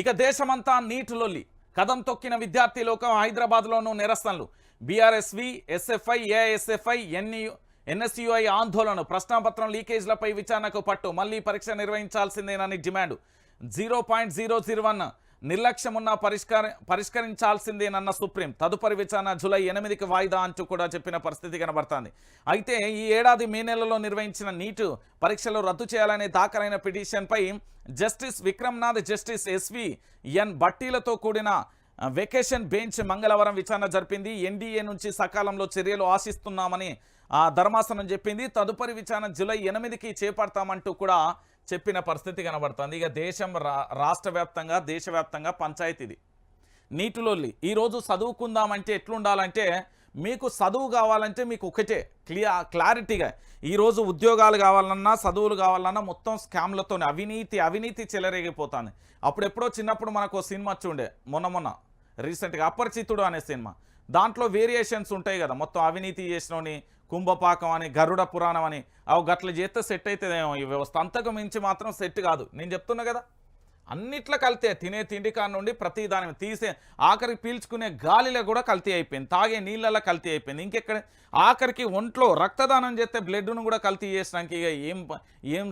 ఇక దేశమంతా నీటిలొల్లి. కదం తొక్కిన విద్యార్థి లోకం హైదరాబాద్లోనూ నిరసనలు BRSV SFI ASFI NU NSUI ఆందోళన ప్రశ్నాపత్రం లీకేజ్లపై విచారణకు పట్టు. మళ్ళీ పరీక్ష నిర్వహించాల్సిందేనని demand. Zero point zero zero one నిర్లక్ష్యమున్న పరిష్కార పరిష్కరించాల్సిందేనన్న సుప్రీం. తదుపరి విచారణ జూలై ఎనిమిదికి వాయిదా అంటూ కూడా చెప్పిన పరిస్థితి కనబడుతోంది. అయితే ఈ ఏడాది మే నెలలో నిర్వహించిన నీటు పరీక్షలు రద్దు చేయాలనే దాఖలైన పిటిషన్పై justice Vikramnath justice SV N బట్టీలతో కూడిన వెకేషన్ బెంచ్ మంగళవారం విచారణ జరిపింది. ఎన్డీఏ నుంచి సకాలంలో చర్యలు ఆశిస్తున్నామని ఆ ధర్మాసనం చెప్పింది. తదుపరి విచారణ జూలై ఎనిమిదికి చేపడతామంటూ కూడా చెప్పిన పరిస్థితి కనబడుతుంది. ఇక దేశం రా రాష్ట్ర వ్యాప్తంగా దేశవ్యాప్తంగా పంచాయతీది. నీటిలోల్లి. ఈరోజు చదువుకుందామంటే ఎట్లుండాలంటే మీకు చదువు కావాలంటే మీకు ఒకటే క్లియర్ క్లారిటీగా. ఈరోజు ఉద్యోగాలు కావాలన్నా చదువులు కావాలన్నా మొత్తం స్కామ్లతో అవినీతి అవినీతి చెలరేగిపోతుంది. అప్పుడెప్పుడో చిన్నప్పుడు మనకు సినిమా చూడే మొన్న మొన్న రీసెంట్గా అపరిచితుడు అనే సినిమా. దాంట్లో వేరియేషన్స్ ఉంటాయి కదా మొత్తం అవినీతి చేసినోని కుంభపాకం అని గరుడ పురాణం అని అవి గట్ల చేస్తే సెట్ అవుతుందేమో ఈ వ్యవస్థ. అంతకు మించి మాత్రం సెట్ కాదు. నేను చెప్తున్నా కదా. అన్నిట్లో కల్తీ. తినే తిండి కాడ నుండి ప్రతి దాని తీసే ఆఖరికి పీల్చుకునే గాలిలో కూడా కల్తీ అయిపోయింది. తాగే నీళ్ళలో కల్తీ అయిపోయింది. ఇంకెక్కడ ఆఖరికి ఒంట్లో రక్తదానం చేస్తే బ్లడ్ను కూడా కల్తీ చేసినాక ఇక ఏం ఏం